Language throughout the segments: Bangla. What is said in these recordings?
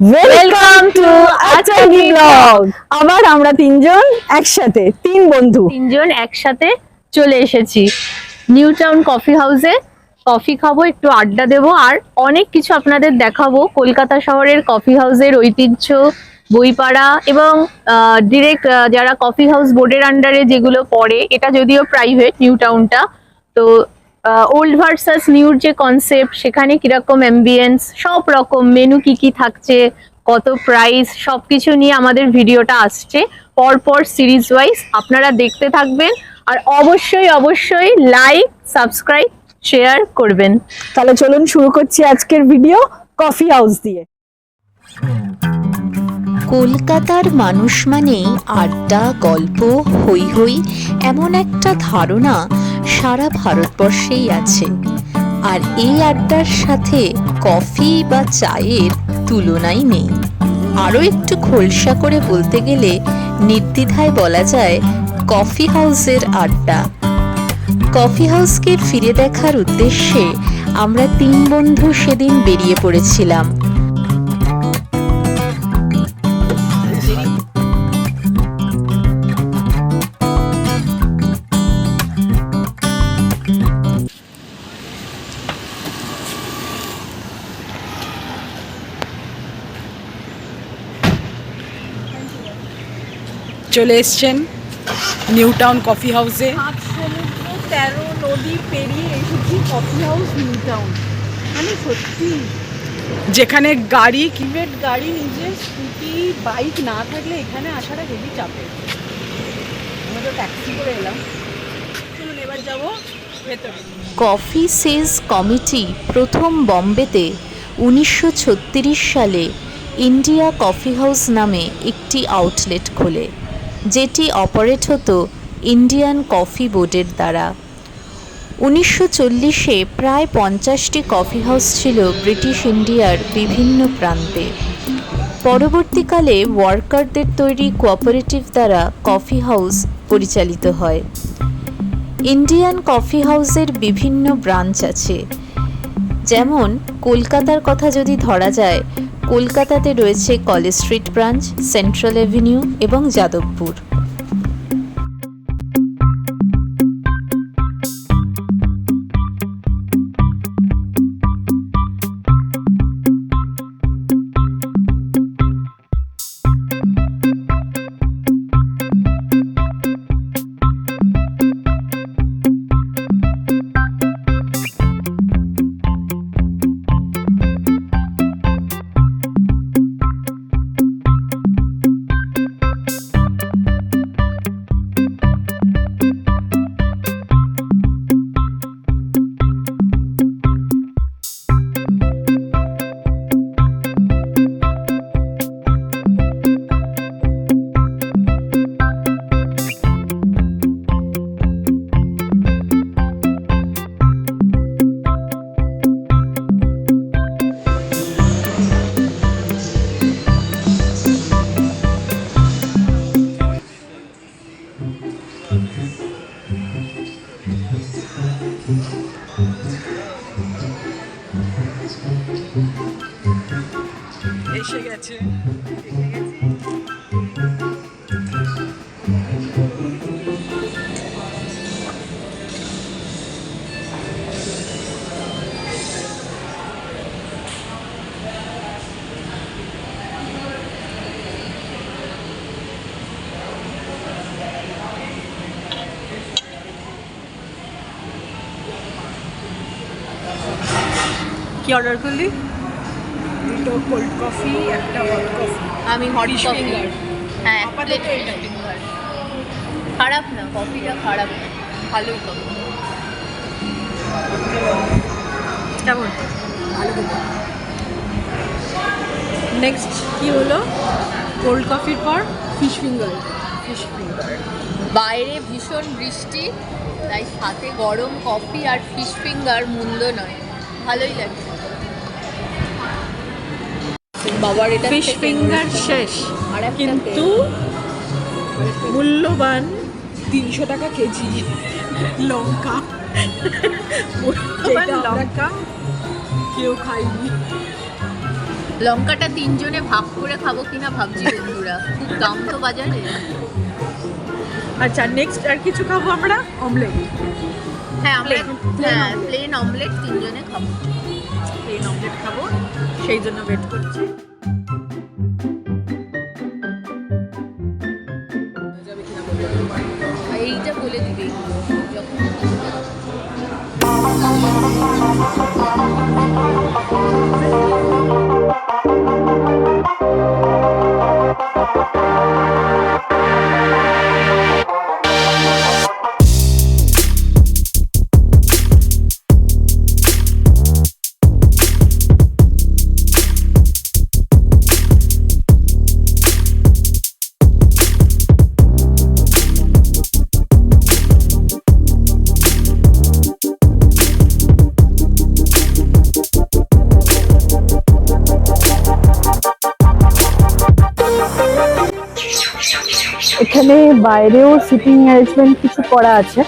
ওয়েলকাম টু আচারি ব্লগ আবার আমরা তিনজন একসাথে তিন বন্ধু। তিনজন একসাথে চলে এসেছি। নিউ টাউন কফি হাউসে কফি খাব একটু আড্ডা দেবো আর অনেক কিছু আপনাদের দেখাবো। কলকাতা শহরের কফি হাউসের ঐতিহ্য বইপাড়া এবং ডিরেক্ট যারা কফি হাউস বোর্ডের আন্ডারে যেগুলো পড়ে এটা যদিও প্রাইভেট নিউ টাউনটা তো ওল্ড ভার্সাস নিউর যে কনসেপ্ট সেখানে কীরকম অ্যাম্বিয়েন্স সব রকম মেনু কি কি থাকছে, কত প্রাইস সব কিছু নিয়ে আমাদের ভিডিওটা আসছে। পরপর সিরিজ ওয়াইজ আপনারা দেখতে থাকবেন আর অবশ্যই অবশ্যই লাইক সাবস্ক্রাইব শেয়ার করবেন। তাহলে চলুন শুরু করছি আজকের ভিডিও কফি হাউস দিয়ে। কলকাতার মানুষ মানেই আড্ডা, গল্প, হই হই, এমন একটা ধারণা সারা ভারতবর্ষেই আছে। আর এই আড্ডার সাথে কফি বা চায়ের তুলনাই নেই। আরও একটু খোলসা করে বলতে গেলে নির্দ্বিধায় বলা যায় কফি হাউসের আড্ডা। কফি হাউসকে ফিরে দেখার উদ্দেশ্যে আমরা তিন বন্ধু সেদিন বেরিয়ে পড়েছিলাম। চলে এসছেন নিউ টাউন কফি হাউসে। সমুদ্র তেরো নদী পেরিয়ে এসেছি কফি হাউস নিউ টাউন মানে সত্যি। যেখানে গাড়ি কি প্রাইভেট গাড়ি নিজের স্কুটি বাইক না থাকলে এখানে আসাটা হেভি চাপের আমরা তো ট্যাক্সি করে এলাম। চলুন এবার যাব ভেতরে। কফি সেজ কমিটি প্রথম বম্বেতে উনিশশো সালে ইন্ডিয়া কফি হাউস নামে একটি আউটলেট খোলে। যেটি অপারেট হতো ইন্ডিয়ান কফি বোর্ডের দ্বারা। উনিশশো চল্লিশে প্রায় পঞ্চাশটি কফি হাউস ছিল ব্রিটিশ ইন্ডিয়ার বিভিন্ন প্রান্তে। পরবর্তীকালে ওয়ার্কারদের তৈরি কোঅপারেটিভ দ্বারা কফি হাউস পরিচালিত হয়। ইন্ডিয়ান কফি হাউসের বিভিন্ন ব্রাঞ্চ আছে। যেমন, কলকাতার কথা যদি ধরা যায় কলকাতাতে রয়েছে college street branch central avenue এবং যাদবপুর। গেছে কি অর্ডার করলি? দুটো কোল্ড কফি একটা হট কফি আমি হট কফি হ্যাঁ আপাতত খারাপ না কফিটা খারাপ। না ভালোই কফি কেমন নেক্সট কি হলো? কোল্ড কফির পর ফিশ ফিঙ্গার ফিশ ফিঙ্গার বাইরে ভীষণ বৃষ্টি তাই সাথে গরম কফি আর ফিশ ফিঙ্গার মন্দ নয়। ভালোই লাগছে। বাবার এটা ফিশ ফিঙ্গার শেষ। আর কিন্তু মূল্যবান তিনশো টাকা কেজি। লঙ্কা। লঙ্কা। কেউ খাইনি। লঙ্কাটা তিনজনে ভাগ করে খাব কিনা ভাবছি বন্ধুরা। খুব দাম তো বাজারে। আচ্ছা নেক্সট আর কিছু খাব আমরা? অমলেট হ্যাঁ আমরা plain হ্যাঁ প্লেন অমলেট তিনজনে খাব। প্লেন অমলেট খাব। সেই জন্য ওয়েট করছি। এইটা বলে দিবি। যখন এখানে বাইরেও সিটিং অ্যারেঞ্জমেন্ট কিছু করা আছে।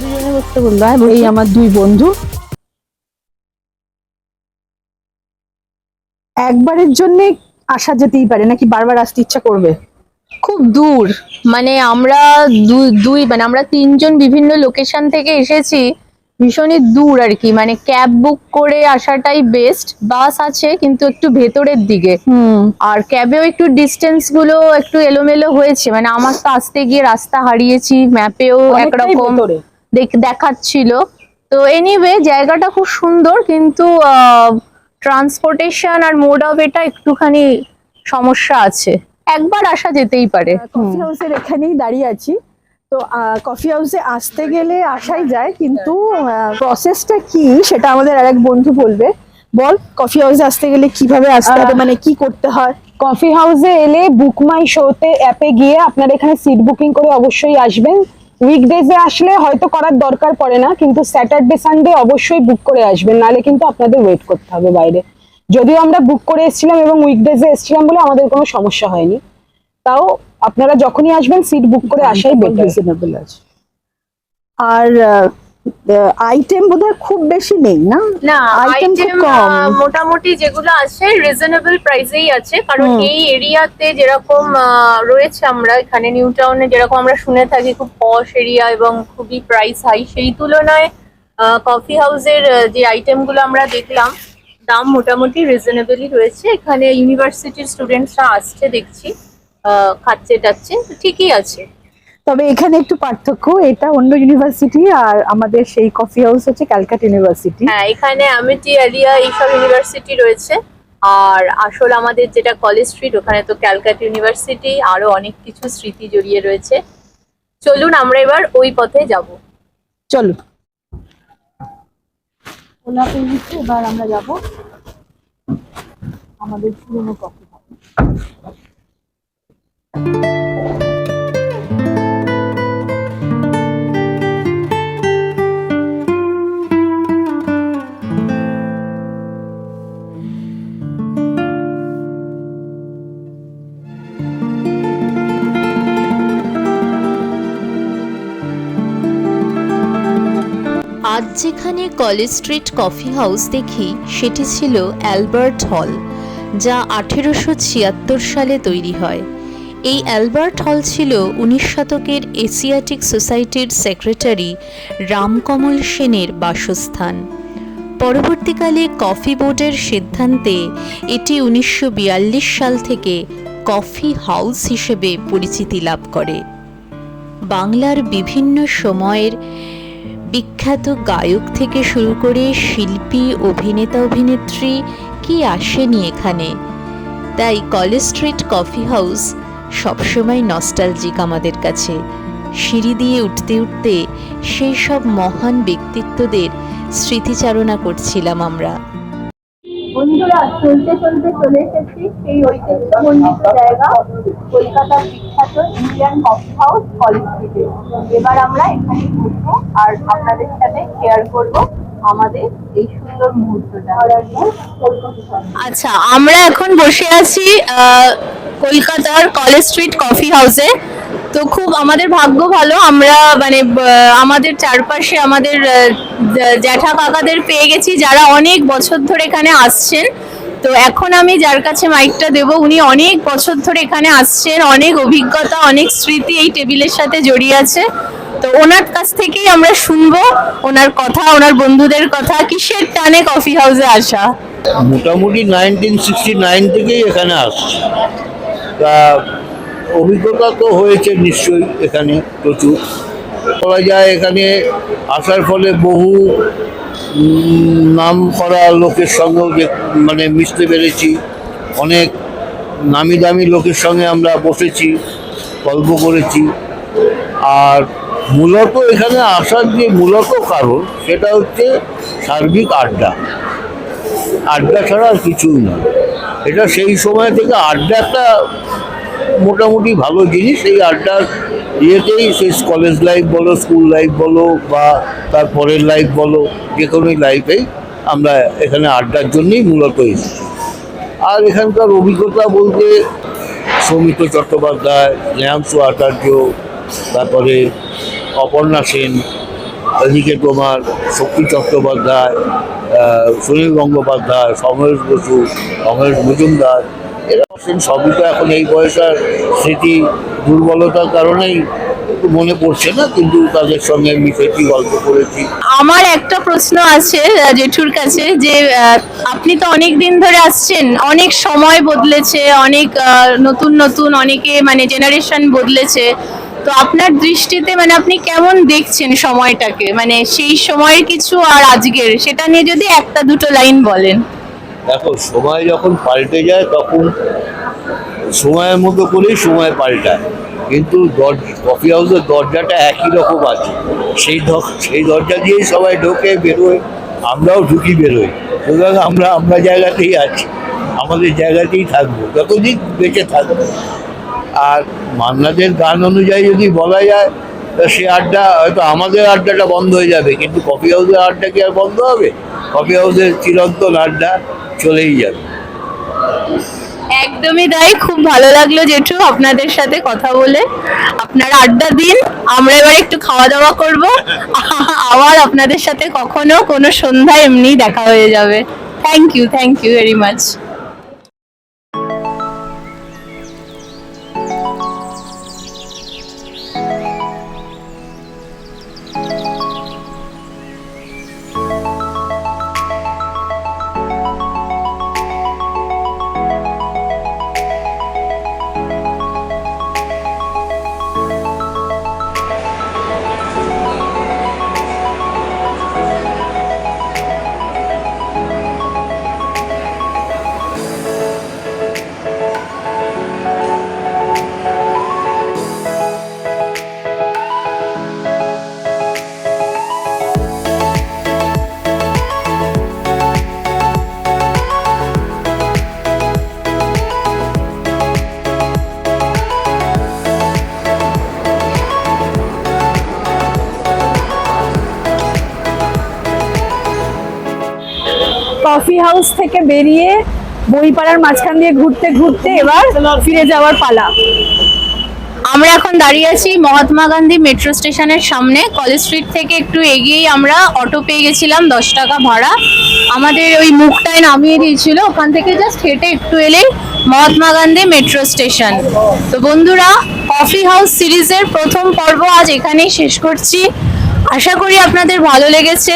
দুজনে বসতে বলল হ্যাঁ, এই আমার দুই বন্ধু। একবারের জন্য আসা যেতেই পারে নাকি বারবার আসতে ইচ্ছা করবে? খুব দূর। মানে আমরা দুই মানে আমরা তিনজন বিভিন্ন লোকেশন থেকে এসেছি। ভীষণই দূর আর কি। মানে ক্যাব বুক করে আসাটাই বেস্ট বাস আছে কিন্তু একটু ভেতরের দিকে। আর ক্যাবেও একটু ডিস্টেন্সগুলো একটু এলোমেলো হয়েছে। মানে আমার তো আসতে গিয়ে রাস্তা হারিয়েছি ম্যাপেও একরকম দেখ- দেখাচ্ছিল। তো এনিওয়ে জায়গাটা খুব সুন্দর কিন্তু ট্রান্সপোর্টেশন আর মোড অফ এটা একটুখানি সমস্যা আছে। একবার আসা যেতেই পারে। কফি হাউসের এখানেই দাঁড়িয়ে আছি। তো কফি হাউসে আসতে গেলে আসাই যায় কিন্তু প্রসেসটা কি সেটা আমাদের আরেক বন্ধু বলবে। বল কফি হাউসে আসতে গেলে কীভাবে আসতে হবে মানে কি করতে হয়? কফি হাউসে এলে বুক মাই শোতে অ্যাপে গিয়ে আপনারা এখানে সিট বুকিং করে অবশ্যই আসবেন। উইকডেজে আসলে হয়তো করার দরকার পড়ে না কিন্তু স্যাটারডে সানডে অবশ্যই বুক করে আসবেন নাহলে কিন্তু আপনাদের ওয়েট করতে হবে বাইরে। যদিও আমরা বুক করে এসেছিলাম এবং উইকডেজে এসেছিলাম বলে আমাদের কোনো সমস্যা হয়নি। তাও আপনারা যখনই আসবেন সিট বুক করে আসাই বেটার রিজনেবল আছে। আর আইটেম বোধহয় খুব বেশি নেই না? না খুব আইটেম কম। মোটামুটি যেগুলো আছে রিজনেবল প্রাইসেই আছে। কারণ। এই এরিয়াতে যেরকম আহ, রয়েছে আমরা এখানে নিউ টাউনে যেরকম আমরা শুনে থাকি খুব পশ এরিয়া এবং খুবই প্রাইস হাই সেই তুলনায় কফি হাউসের যে আইটেমগুলো আমরা দেখলাম দাম মোটামুটি রিজনেবলই রয়েছে। এখানে ইউনিভার্সিটির স্টুডেন্টসরা আসছে দেখছি। খাচ্ছে টাচ্ছে ঠিকই আছে। তবে এখানে একটু পার্থক্য এটা অন্য ইউনিভার্সিটি আর আমাদের সেই কফি হাউস হচ্ছে ক্যালকাটা ইউনিভার্সিটি হ্যাঁ এখানে আমিটি আলিয়া এইসব ইউনিভার্সিটি রয়েছে। আর আসল আমাদের যেটা কলেজ স্ট্রিট ওখানে তো ক্যালকাটা ইউনিভার্সিটি আরও অনেক কিছু স্মৃতি জড়িয়ে রয়েছে। চলুন আমরা এবার ওই পথে যাব। চলো। ওলা এবার আমরা যাব আমাদের পুরনো কফি আজ যেখানে কলেজ স্ট্রিট কফি হাউস দেখি, সেটি ছিল অ্যালবার্ট হল, যা আঠেরোশো ছিয়াত্তর সালে তৈরি হয়। এই অ্যালবার্ট হল ছিল উনিশ শতকের এশিয়াটিক সোসাইটির সেক্রেটারি রামকমল সেনের বাসস্থান। পরবর্তীকালে কফি বোর্ডের সিদ্ধান্তে এটি উনিশশো বিয়াল্লিশ সাল থেকে কফি হাউস হিসেবে পরিচিতি লাভ করে। বাংলার বিভিন্ন সময়ের বিখ্যাত গায়ক থেকে শুরু করে শিল্পী, অভিনেতা, অভিনেত্রী কি আসেনি এখানে? তাই কলেজ স্ট্রিট কফি হাউস সবসময় নস্টালজিক আমাদের কাছে। সিঁড়ি দিয়ে উঠতে উঠতে সেই সব মহান ব্যক্তিত্বদের স্মৃতিচারণা করছিলাম আমরা। বন্ধুরা চলতে চলতে চলে এসেছি সেই ঐতিহ্যমণ্ডিত জায়গা কলকাতার বিখ্যাত ইন্ডিয়ান কফি হাউস কলেজ স্ট্রিটে এবার আমরা এখানে ঘুরবো আর আপনাদের সাথে শেয়ার করব আমাদের এই সুন্দর মুহূর্তটা। আচ্ছা আমরা এখন বসে আছি আহ, কলকাতার কলেজ স্ট্রিট কফি হাউসে তো খুব আমাদের ভাগ্য ভালো, আমরা মানে আমাদের চারপাশে আমাদের জ্যাঠা কাকাদের পেয়ে গেছি, যারা অনেক বছর ধরে এখানে আসছেন। তো এখন আমি যার কাছে মাইকটা দেব, উনি অনেক বছর ধরে এখানে আসছেন, অনেক অভিজ্ঞতা, অনেক স্মৃতি এই টেবিলের সাথে জড়িয়ে আছে। তো ওনার কাছ থেকেই আমরা শুনব, ওনার কথা, ওনার বন্ধুদের কথা, কিসের টানে কফি হাউসে আসা? মোটামুটি নাইনটিন সিক্সটি নাইন থেকেই এখানে আসছে। তা অভিজ্ঞতা তো হয়েছে নিশ্চয়ই এখানে প্রচুর। বলা যায় এখানে আসার ফলে বহু নাম করা লোকের সঙ্গেও যে মানে মিশতে পেরেছি। অনেক নামি দামি লোকের সঙ্গে আমরা বসেছি, গল্প করেছি। আর মূলত এখানে আসার যে মূলত কারণ সেটা হচ্ছে সার্বিক আড্ডা। আড্ডা ছাড়া আর কিছুই না। এটা সেই সময় থেকে আড্ডা একটা মোটামুটি ভালো জিনিস। এই আড্ডার ইয়েতেই সেই কলেজ লাইফ বলো স্কুল লাইফ বলো বা তার পরের লাইফ বলো, যে কোনো লাইফেই আমরা এখানে আড্ডার জন্যই মূলত এসেছি। আর এখানকার অভিজ্ঞতা বলতে সৌমিত্র চট্টোপাধ্যায় নেহাংশু আচার্য তারপরে অপর্ণা সেন এদিকে তোমার শক্তি চট্টোপাধ্যায় সুনীল গঙ্গোপাধ্যায়, সমরেশ বসু সমরেশ মজুমদার, এরা সবই তো এখন এই বয়সের স্মৃতি দুর্বলতার কারণেই মনে পড়ছে না, কিন্তু তাদের সঙ্গে মিশেছি গল্প করেছি। আমার একটা প্রশ্ন আছে জেঠুর কাছে যে আপনি তো অনেক দিন ধরে আসছেন, অনেক সময় বদলেছে, অনেক নতুন নতুন, অনেকে মানে জেনারেশন বদলেছে। তো আপনার দৃষ্টিতে মানে আপনি কেমন দেখছেন সময়টাকে? মানে সেই সময়ের কিছু আর আজকের, সেটা নিয়ে যদি একটা দুটো লাইন বলেন। দেখো, সময় যখন পাল্টে যায়, তখন সময়ের মতো করেই সময় পাল্টায়। কিন্তু কফি হাউসের দরজাটা একই রকম আছে। সেই সেই দরজা দিয়েই সবাই ঢোকে, বেরোয়। আমরাও ঢুকি, বেরোই। সুতরাং আমরা আমরা জায়গাতেই আছি। আমাদের জায়গাতেই থাকব। যতদিন বেঁচে থাকব। আর মান্নাদের গান অনুযায়ী যদি বলা যায় সে আড্ডা হয়তো আমাদের আড্ডাটা বন্ধ হয়ে যাবে, কিন্তু কফি হাউসের আড্ডা কি আর বন্ধ হবে? কফি হাউসের চিরন্তন আড্ডা চলেই যাবে। একদমই তাই, খুব ভালো লাগল জেঠু আপনাদের সাথে কথা বলে। আপনারা আড্ডা দিন, আমরা এবার একটু খাওয়া দাওয়া করব। আবার আপনাদের সাথে কখনো কোনো সন্ধ্যা এমনি দেখা হয়ে যাবে। Thank you thank you very much coffee house থেকে বেরিয়ে বইপাড়ার মাঝখান দিয়ে ঘুরতে ঘুরতে এবার ফিরে যাওয়ার পালা। আমরা এখন দাঁড়িয়ে আছি মহাত্মা গান্ধী মেট্রো স্টেশনের সামনে। কলেজ স্ট্রিট থেকে একটু এগিয়েই আমরা অটো পেয়ে গেছিলাম, দশ টাকা ভাড়া। আমাদের ওই মুখটায় নামিয়ে দিয়েছিল, ওখান থেকে জাস্ট হেঁটে একটু এলেই মহাত্মা গান্ধী মেট্রো স্টেশন তো বন্ধুরা কফি হাউস সিরিজের প্রথম পর্ব আজ এখানেই শেষ করছি। আশা করি আপনাদের ভালো লেগেছে।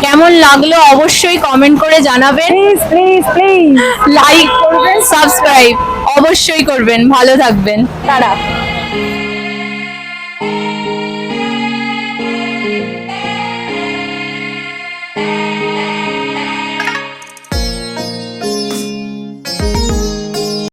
কেমন লাগল অবশ্যই কমেন্ট করে জানাবেন। প্লিজ প্লিজ প্লিজ লাইক করবেন সাবস্ক্রাইব অবশ্যই করবেন। ভালো থাকবেন। তারা